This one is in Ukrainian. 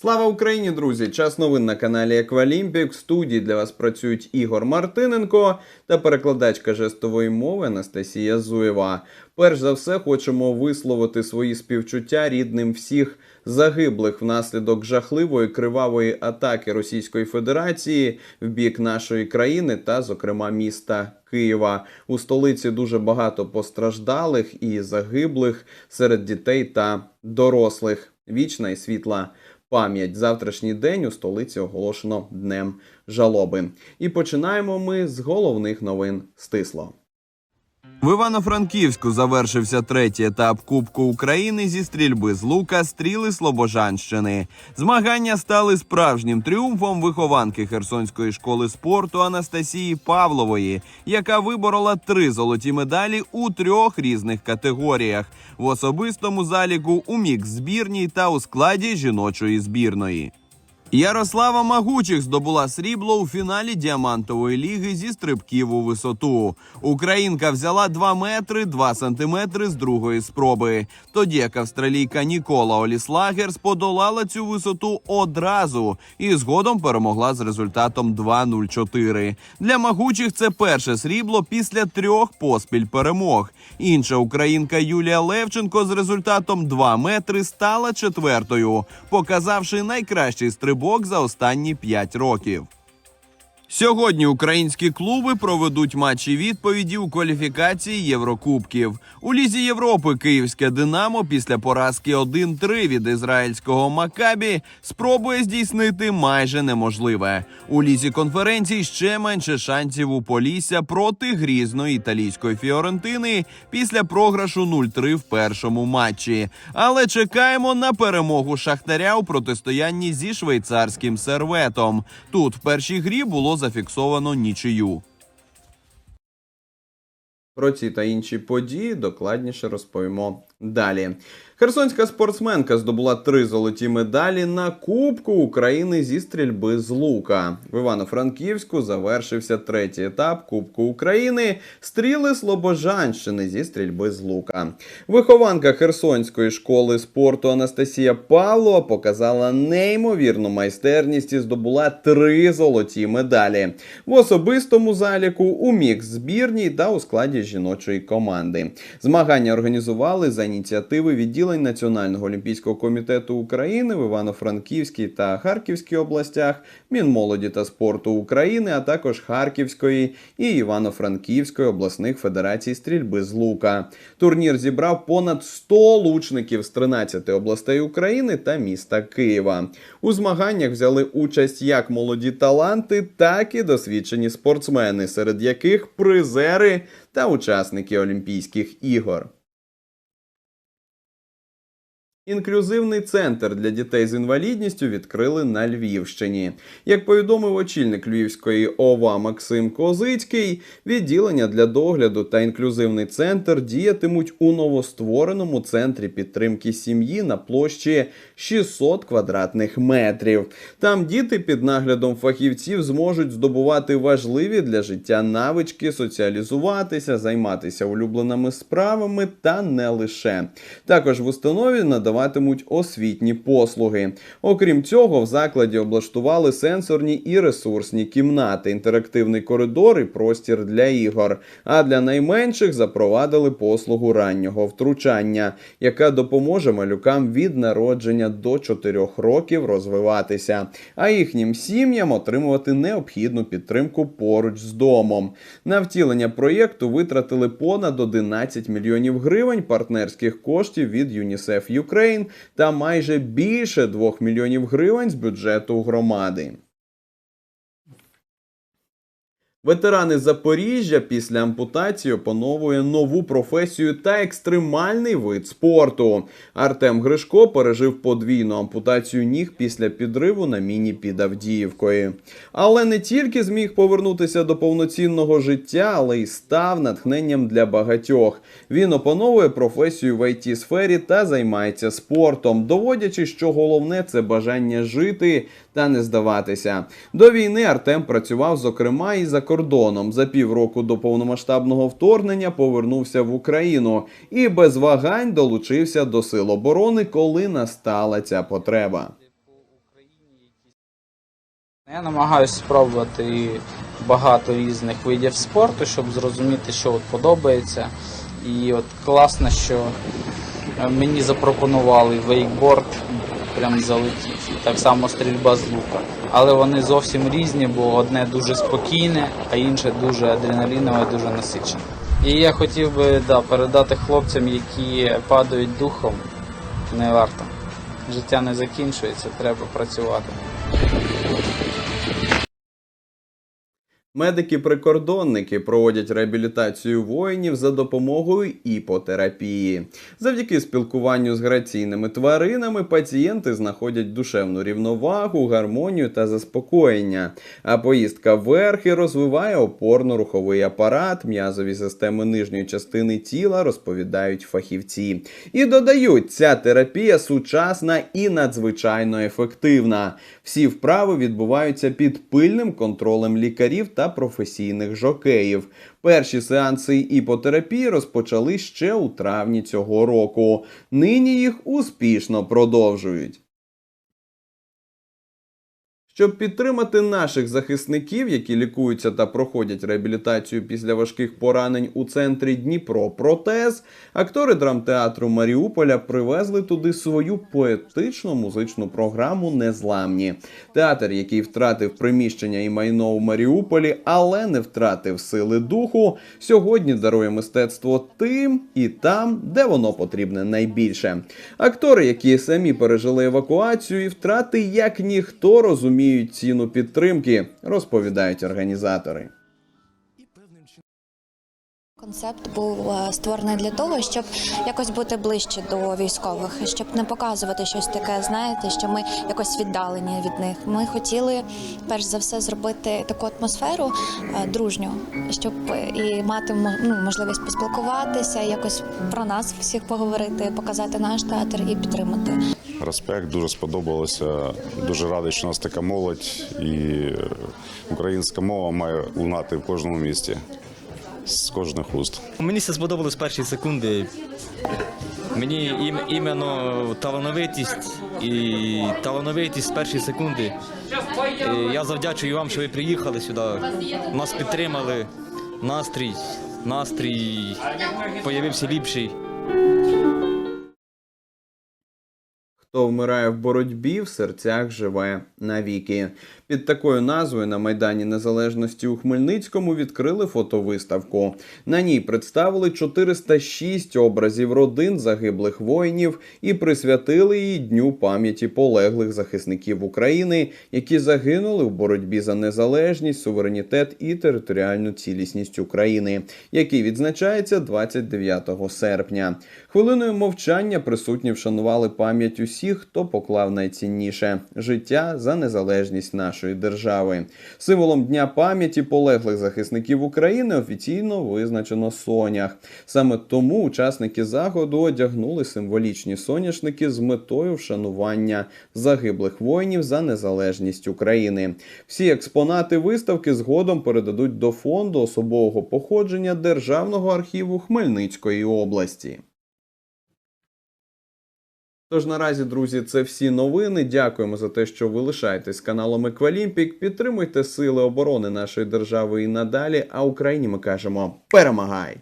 Слава Україні, друзі! Час новин на каналі Еквалімпік. В студії для вас працюють Ігор Мартиненко та перекладачка жестової мови Анастасія Зуєва. Перш за все, хочемо висловити свої співчуття рідним всіх загиблих внаслідок жахливої кривавої атаки Російської Федерації в бік нашої країни та, зокрема, міста Києва. У столиці дуже багато постраждалих і загиблих серед дітей та дорослих. Вічна і світла пам'ять. Завтрашній день у столиці оголошено днем жалоби. І починаємо ми з головних новин стисло. В Івано-Франківську завершився третій етап Кубку України зі стрільби з лука стріли Слобожанщини. Змагання стали справжнім тріумфом вихованки Херсонської школи спорту Анастасії Павлової, яка виборола три золоті медалі у трьох різних категоріях: в особистому заліку, у мікс збірній та у складі жіночої збірної. Ярослава Магучих здобула срібло у фіналі діамантової ліги зі стрибків у висоту. Українка взяла 2 метри 2 сантиметри з другої спроби. Тоді як австралійка Нікола Оліслагерс подолала цю висоту одразу і згодом перемогла з результатом 2-0-4. Для Магучих це перше срібло після трьох поспіль перемог. Інша українка Юлія Левченко з результатом 2 метри стала четвертою, показавши найкращий стрибок за останні 5 років. Сьогодні українські клуби проведуть матчі відповіді у кваліфікації Єврокубків. У лізі Європи Київське Динамо після поразки 1-3 від ізраїльського Макабі спробує здійснити майже неможливе. У лізі конференцій ще менше шансів у Полісся проти грізної італійської Фіорентини після програшу 0-3 в першому матчі. Але чекаємо на перемогу Шахтаря у протистоянні зі швейцарським серветом. Тут в першій грі було зафіксовано нічию. Про ці та інші події докладніше розповімо далі. Херсонська спортсменка здобула три золоті медалі на Кубку України зі стрільби з лука. В Івано-Франківську завершився третій етап Кубку України стріли Слобожанщини зі стрільби з лука. Вихованка Херсонської школи спорту Анастасія Павлова показала неймовірну майстерність і здобула три золоті медалі в особистому заліку, у мікс збірній та у складі жіночої команди. Змагання організували за ініціативи відділень Національного олімпійського комітету України в Івано-Франківській та Харківській областях, Мінмолоді та спорту України, а також Харківської і Івано-Франківської обласних федерацій стрільби з лука. Турнір зібрав понад 100 лучників з 13 областей України та міста Києва. У змаганнях взяли участь як молоді таланти, так і досвідчені спортсмени, серед яких призери та учасники Олімпійських ігор. Інклюзивний центр для дітей з інвалідністю відкрили на Львівщині. Як повідомив очільник Львівської ОВА Максим Козицький, відділення для догляду та інклюзивний центр діятимуть у новоствореному центрі підтримки сім'ї на площі 600 квадратних метрів. Там діти під наглядом фахівців зможуть здобувати важливі для життя навички, соціалізуватися, займатися улюбленими справами та не лише. Також в установі надаватимуть освітні послуги. Окрім цього, в закладі облаштували сенсорні і ресурсні кімнати, інтерактивний коридор і простір для ігор. А для найменших запровадили послугу раннього втручання, яка допоможе малюкам від народження до 4 років розвиватися, а їхнім сім'ям отримувати необхідну підтримку поруч з домом. На втілення проєкту витратили понад 11 мільйонів гривень партнерських коштів від ЮНІСЕФ Ukraine та майже більше 2 мільйонів гривень з бюджету громади. Ветерани Запоріжжя після ампутації опановує нову професію та екстремальний вид спорту. Артем Гришко пережив подвійну ампутацію ніг після підриву на міні під Авдіївкою. Але не тільки зміг повернутися до повноцінного життя, але й став натхненням для багатьох. Він опановує професію в it сфері та займається спортом, доводячи, що головне це бажання жити та не здаватися. До війни Артем працював зокрема і за кордоном. За півроку до повномасштабного вторгнення повернувся в Україну і без вагань долучився до сил оборони, коли настала ця потреба. Я намагаюся спробувати багато різних видів спорту, щоб зрозуміти, що от подобається. І от класно, що мені запропонували вейкборд, прям залетів. Так само стрільба з лука. Але вони зовсім різні, бо одне дуже спокійне, а інше дуже адреналінове, дуже насичене. І я хотів би да, передати хлопцям, які падають духом, не варто. Життя не закінчується, треба працювати. Медики-прикордонники проводять реабілітацію воїнів за допомогою іпотерапії. Завдяки спілкуванню з граційними тваринами пацієнти знаходять душевну рівновагу, гармонію та заспокоєння. А поїздка верхи розвиває опорно-руховий апарат, м'язові системи нижньої частини тіла, розповідають фахівці. І додають, ця терапія сучасна і надзвичайно ефективна. Всі вправи відбуваються під пильним контролем лікарів та професійних жокеїв. Перші сеанси іпотерапії розпочали ще у травні цього року. Нині їх успішно продовжують. Щоб підтримати наших захисників, які лікуються та проходять реабілітацію після важких поранень у центрі Дніпро Протез, актори драмтеатру Маріуполя привезли туди свою поетичну музичну програму Незламні. Театр, який втратив приміщення і майно у Маріуполі, але не втратив сили духу, сьогодні дарує мистецтво тим і там, де воно потрібне найбільше. Актори, які самі пережили евакуацію і втрати, як ніхто розуміють ціну підтримки, розповідають організатори. Концепт був е, створений для того, щоб якось бути ближче до військових, щоб не показувати щось таке, знаєте, що ми якось віддалені від них. Ми хотіли перш за все зробити таку атмосферу е, дружню, щоб е, і мати ну, можливість поспілкуватися, якось про нас всіх поговорити, показати наш театр і підтримати. Респект, дуже сподобалося. Дуже радий, що у нас така молодь, і українська мова має лунати в кожному місті з кожних уст. Мені це сподобалось перші секунди. Мені ім, іменно талановитість і талановитість з першої секунди. І я завдячую вам, що ви приїхали сюди. Нас підтримали. Настрій, настрій появився ліпший. Хто вмирає в боротьбі, в серцях живе навіки. Під такою назвою на Майдані Незалежності у Хмельницькому відкрили фотовиставку. На ній представили 406 образів родин загиблих воїнів і присвятили її Дню пам'яті полеглих захисників України, які загинули в боротьбі за незалежність, суверенітет і територіальну цілісність України, який відзначається 29 серпня. Хвилиною мовчання присутні вшанували пам'ять усіх, хто поклав найцінніше життя за незалежність нашої держави. Символом дня пам'яті полеглих захисників України офіційно визначено сонях. Саме тому учасники заходу одягнули символічні соняшники з метою вшанування загиблих воїнів за незалежність України. Всі експонати виставки згодом передадуть до фонду особового походження Державного архіву Хмельницької області. Тож наразі, друзі, це всі новини. Дякуємо за те, що ви лишаєтесь каналом Еквалімпік. Підтримуйте сили оборони нашої держави і надалі. А Україні ми кажемо перемагай!